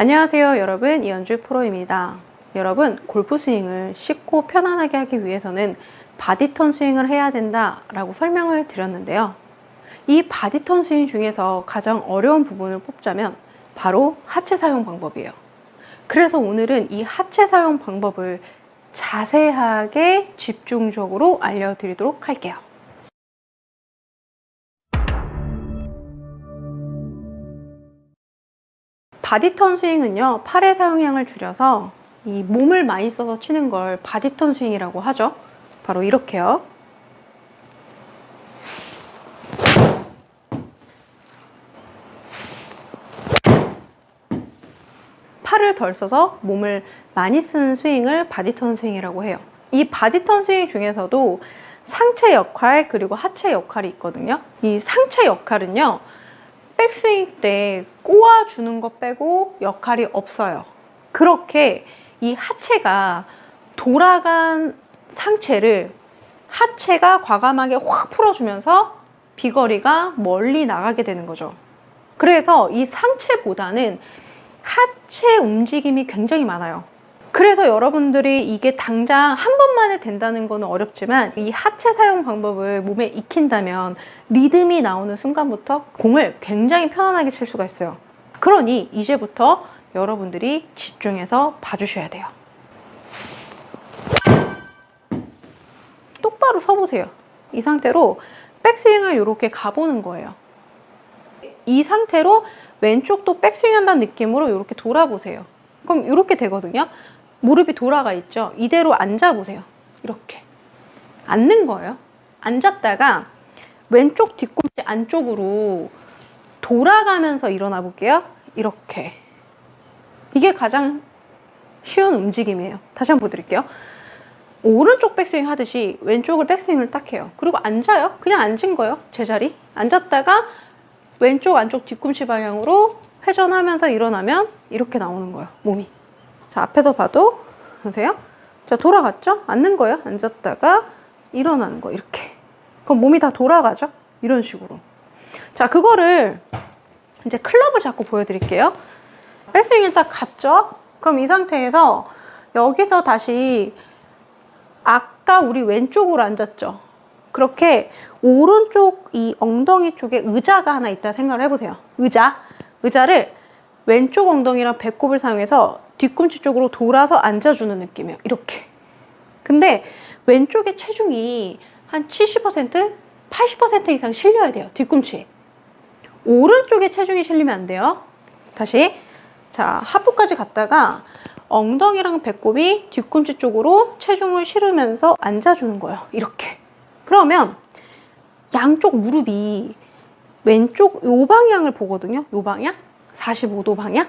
안녕하세요 여러분. 이현주 프로입니다. 여러분 골프 스윙을 쉽고 편안하게 하기 위해서는 바디턴 스윙을 해야 된다 라고 설명을 드렸는데요. 이 바디턴 스윙 중에서 가장 어려운 부분을 뽑자면 바로 하체 사용 방법이에요. 그래서 오늘은 이 하체 사용 방법을 자세하게 집중적으로 알려드리도록 할게요 바디턴 스윙은요, 팔의 사용량을 줄여서 이 몸을 많이 써서 치는 걸 바디턴 스윙이라고 하죠. 바로 이렇게요. 팔을 덜 써서 몸을 많이 쓰는 스윙을 바디턴 스윙이라고 해요. 이 바디턴 스윙 중에서도 상체 역할 그리고 하체 역할이 있거든요. 이 상체 역할은요. 백 스윙 때 꼬아주는 것 빼고 역할이 없어요. 그렇게 이 하체가 돌아간 상체를 하체가 과감하게 확 풀어주면서 비거리가 멀리 나가게 되는 거죠. 그래서 이 상체보다는 하체 움직임이 굉장히 많아요. 그래서 여러분들이 이게 당장 한 번만에 된다는 거는 어렵지만 이 하체 사용 방법을 몸에 익힌다면 리듬이 나오는 순간부터 공을 굉장히 편안하게 칠 수가 있어요. 그러니 이제부터 여러분들이 집중해서 봐주셔야 돼요. 똑바로 서보세요. 이 상태로 백스윙을 이렇게 가보는 거예요. 이 상태로 왼쪽도 백스윙 한다는 느낌으로 이렇게 돌아보세요. 그럼 이렇게 되거든요. 무릎이 돌아가 있죠. 이대로 앉아보세요. 이렇게. 앉는 거예요. 앉았다가 왼쪽 뒤꿈치 안쪽으로 돌아가면서 일어나 볼게요. 이렇게. 이게 가장 쉬운 움직임이에요. 다시 한번 보여드릴게요. 오른쪽 백스윙 하듯이 왼쪽을 백스윙을 딱 해요. 그리고 앉아요. 그냥 앉은 거예요. 제자리. 앉았다가 왼쪽 안쪽 뒤꿈치 방향으로 회전하면서 일어나면 이렇게 나오는 거예요. 몸이. 자, 앞에서 봐도 보세요. 자, 돌아갔죠? 앉는 거예요. 앉았다가 일어나는 거 이렇게. 그럼 몸이 다 돌아가죠? 이런 식으로. 자, 그거를 이제 클럽을 잡고 보여드릴게요. 백스윙이 딱 갔죠? 그럼 이 상태에서 여기서 다시 아까 우리 왼쪽으로 앉았죠? 그렇게 오른쪽 이 엉덩이 쪽에 의자가 하나 있다 생각을 해보세요. 의자. 의자를 왼쪽 엉덩이랑 배꼽을 사용해서 뒤꿈치 쪽으로 돌아서 앉아주는 느낌이에요. 이렇게. 근데 왼쪽에 체중이 한 70%, 80% 이상 실려야 돼요. 뒤꿈치에. 오른쪽에 체중이 실리면 안 돼요. 다시. 자, 하부까지 갔다가 엉덩이랑 배꼽이 뒤꿈치 쪽으로 체중을 실으면서 앉아주는 거예요. 이렇게. 그러면 양쪽 무릎이 왼쪽 요 방향을 보거든요. 요 방향. 45도 방향.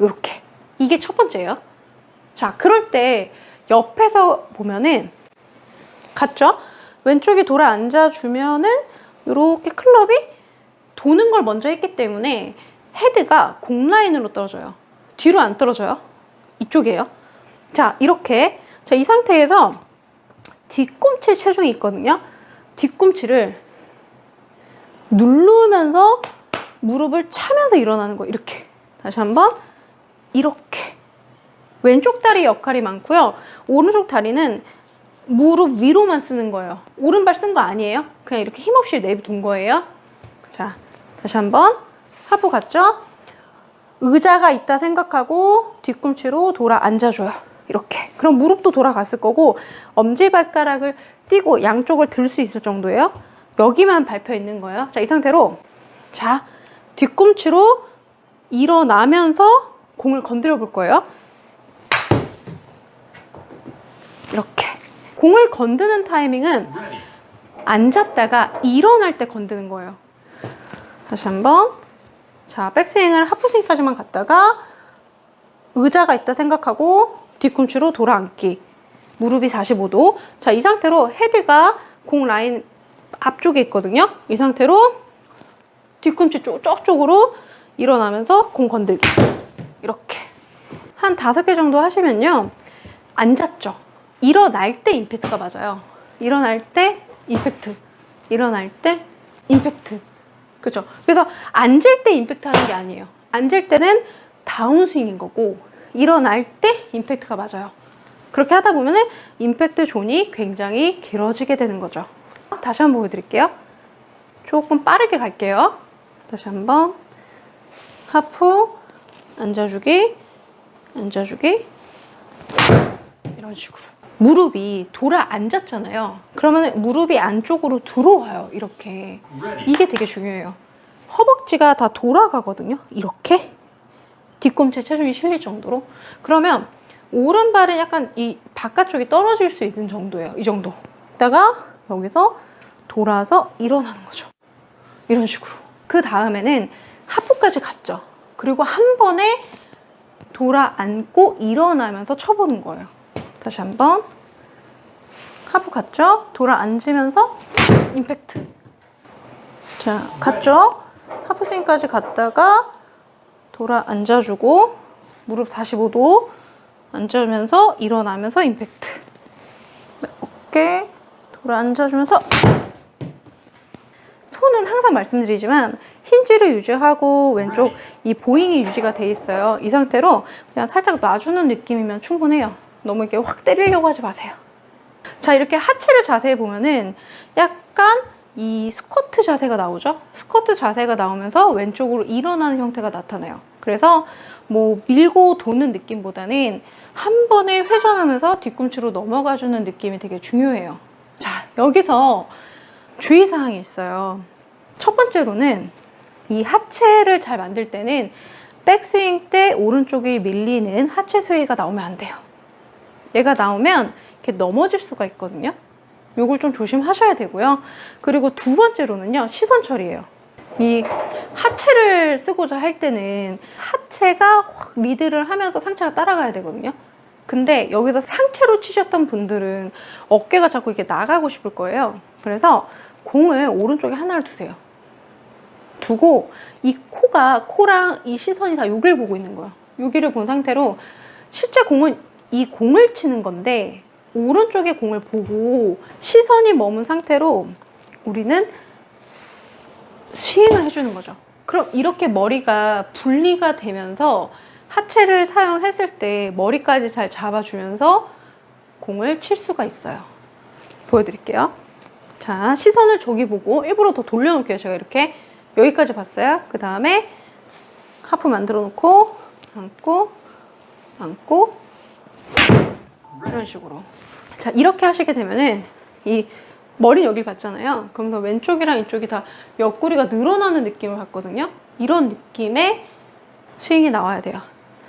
요렇게. 이게 첫 번째예요. 자, 그럴 때 옆에서 보면은 같죠? 왼쪽이 돌아 앉아 주면은 이렇게 클럽이 도는 걸 먼저 했기 때문에 헤드가 공 라인으로 떨어져요. 뒤로 안 떨어져요. 이쪽이에요. 자, 이렇게 자, 이 상태에서 뒤꿈치에 체중이 있거든요. 뒤꿈치를 누르면서 무릎을 차면서 일어나는 거 이렇게. 다시 한번 이렇게 왼쪽 다리 역할이 많고요. 오른쪽 다리는 무릎 위로만 쓰는 거예요. 오른발 쓴 거 아니에요. 그냥 이렇게 힘없이 내둔 거예요. 자, 다시 한번 하부 갔죠? 의자가 있다 생각하고 뒤꿈치로 돌아 앉아줘요. 이렇게. 그럼 무릎도 돌아갔을 거고 엄지발가락을 띄고 양쪽을 들 수 있을 정도예요. 여기만 밟혀 있는 거예요. 자, 이 상태로 자, 뒤꿈치로 일어나면서 공을 건드려 볼 거예요. 이렇게. 공을 건드는 타이밍은 앉았다가 일어날 때 건드는 거예요. 다시 한번. 자, 백스윙을 하프스윙까지만 갔다가 의자가 있다 생각하고 뒤꿈치로 돌아 앉기. 무릎이 45도. 자, 이 상태로 헤드가 공 라인 앞쪽에 있거든요. 이 상태로 뒤꿈치 쪽, 쪽쪽으로 일어나면서 공 건들기. 이렇게. 한 다섯 개 정도 하시면요. 앉았죠. 일어날 때 임팩트가 맞아요. 일어날 때 임팩트. 일어날 때 임팩트. 그죠? 그래서 앉을 때 임팩트 하는 게 아니에요. 앉을 때는 다운스윙인 거고 일어날 때 임팩트가 맞아요. 그렇게 하다 보면은 임팩트 존이 굉장히 길어지게 되는 거죠. 다시 한번 보여드릴게요. 조금 빠르게 갈게요. 다시 한번 하프 앉아주기 앉아주기 이런 식으로 무릎이 돌아 앉았잖아요. 그러면 무릎이 안쪽으로 들어와요. 이렇게 이게 되게 중요해요. 허벅지가 다 돌아가거든요. 이렇게 뒤꿈치 체중이 실릴 정도로. 그러면 오른발은 약간 이 바깥쪽이 떨어질 수 있는 정도예요. 이 정도. 이따가 여기서 돌아서 일어나는 거죠. 이런 식으로. 그 다음에는 하프까지 갔죠. 그리고 한 번에 돌아 앉고 일어나면서 쳐보는 거예요. 다시 한번. 하프 갔죠? 돌아 앉으면서 임팩트. 자, 갔죠? 하프 스윙까지 갔다가 돌아 앉아주고 무릎 45도 앉으면서 일어나면서 임팩트. 어깨 돌아 앉아주면서 손은 항상 말씀드리지만 힌지를 유지하고 왼쪽 이 보잉이 유지가 돼 있어요. 이 상태로 그냥 살짝 놔주는 느낌이면 충분해요. 너무 이렇게 확 때리려고 하지 마세요. 자, 이렇게 하체를 자세히 보면은 약간 이 스쿼트 자세가 나오죠? 스쿼트 자세가 나오면서 왼쪽으로 일어나는 형태가 나타나요. 그래서 뭐 밀고 도는 느낌보다는 한 번에 회전하면서 뒤꿈치로 넘어가주는 느낌이 되게 중요해요. 자, 여기서 주의사항이 있어요. 첫 번째로는 이 하체를 잘 만들 때는 백스윙 때 오른쪽이 밀리는 하체 스웨이가 나오면 안 돼요. 얘가 나오면 이렇게 넘어질 수가 있거든요. 요걸 좀 조심하셔야 되고요. 그리고 두 번째로는요, 시선 처리예요. 이 하체를 쓰고자 할 때는 하체가 확 리드를 하면서 상체가 따라가야 되거든요. 근데 여기서 상체로 치셨던 분들은 어깨가 자꾸 이렇게 나가고 싶을 거예요. 그래서 공을 오른쪽에 하나를 두세요. 두고 이 코가 코랑 이 시선이 다 여기를 보고 있는 거야. 여기를 본 상태로 실제 공은 이 공을 치는 건데 오른쪽에 공을 보고 시선이 머문 상태로 우리는 스윙을 해주는 거죠. 그럼 이렇게 머리가 분리가 되면서 하체를 사용했을 때 머리까지 잘 잡아주면서 공을 칠 수가 있어요. 보여드릴게요. 자, 시선을 저기 보고 일부러 더 돌려놓을게요. 제가 이렇게 여기까지 봤어요. 그 다음에 하프 만들어 놓고 안고 안고. 이런 식으로. 자 이렇게 하시게 되면은 이 머리 여기 봤잖아요. 그러면서 왼쪽이랑 이쪽이 다 옆구리가 늘어나는 느낌을 받거든요. 이런 느낌의 스윙이 나와야 돼요.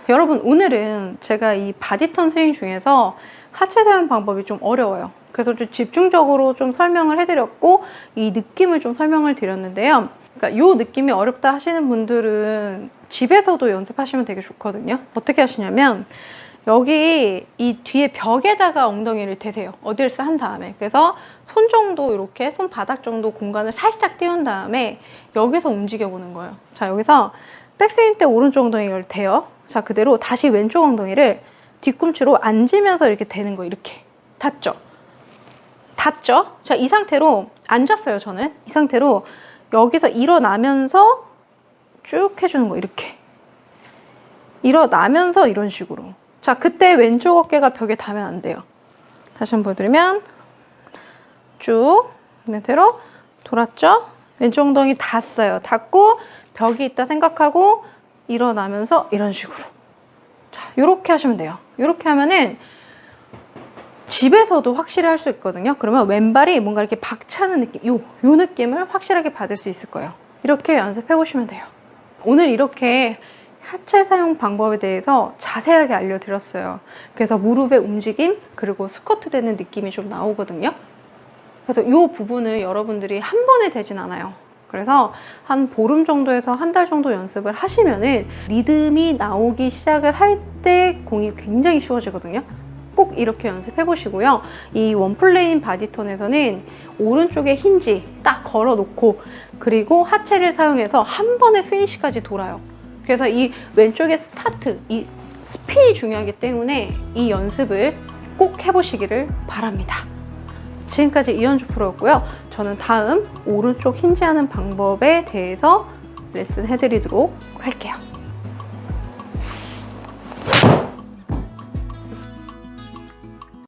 여러분 오늘은 제가 이 바디턴 스윙 중에서 하체 사용 방법이 좀 어려워요. 그래서 좀 집중적으로 좀 설명을 해드렸고 이 느낌을 좀 설명을 드렸는데요 그러니까 이 느낌이 어렵다 하시는 분들은 집에서도 연습하시면 되게 좋거든요. 어떻게 하시냐면 여기 이 뒤에 벽에다가 엉덩이를 대세요. 어딜스 한 다음에. 그래서 손 정도 이렇게 손바닥 정도 공간을 살짝 띄운 다음에 여기서 움직여 보는 거예요. 자, 여기서 백스윙 때 오른쪽 엉덩이를 대요. 자, 그대로 다시 왼쪽 엉덩이를 뒤꿈치로 앉으면서 이렇게 대는 거 이렇게. 닿죠? 닿죠? 자, 이 상태로 앉았어요, 저는. 이 상태로 여기서 일어나면서 쭉 해주는 거 이렇게. 일어나면서 이런 식으로. 자 그때 왼쪽 어깨가 벽에 닿으면 안 돼요. 다시 한번 보여드리면 쭉 상태로 돌았죠? 왼쪽 엉덩이 닿았어요. 닿고 벽이 있다 생각하고 일어나면서 이런 식으로. 자 이렇게 하시면 돼요. 이렇게 하면은 집에서도 확실히 할 수 있거든요. 그러면 왼발이 뭔가 이렇게 박차는 느낌, 요, 요 느낌을 확실하게 받을 수 있을 거예요. 이렇게 연습해 보시면 돼요. 오늘 이렇게 하체 사용 방법에 대해서 자세하게 알려드렸어요. 그래서 무릎의 움직임, 그리고 스쿼트 되는 느낌이 좀 나오거든요. 그래서 이 부분을 여러분들이 한 번에 되진 않아요. 그래서 한 보름 정도에서 한 달 정도 연습을 하시면은 리듬이 나오기 시작을 할 때 공이 굉장히 쉬워지거든요. 꼭 이렇게 연습해 보시고요. 이 원플레인 바디톤에서는 오른쪽에 힌지 딱 걸어 놓고 그리고 하체를 사용해서 한 번에 피니시까지 돌아요. 그래서 이 왼쪽에 스타트, 이 스핀이 중요하기 때문에 이 연습을 꼭 해보시기를 바랍니다. 지금까지 이현주 프로였고요. 저는 다음 오른쪽 힌지하는 방법에 대해서 레슨 해드리도록 할게요.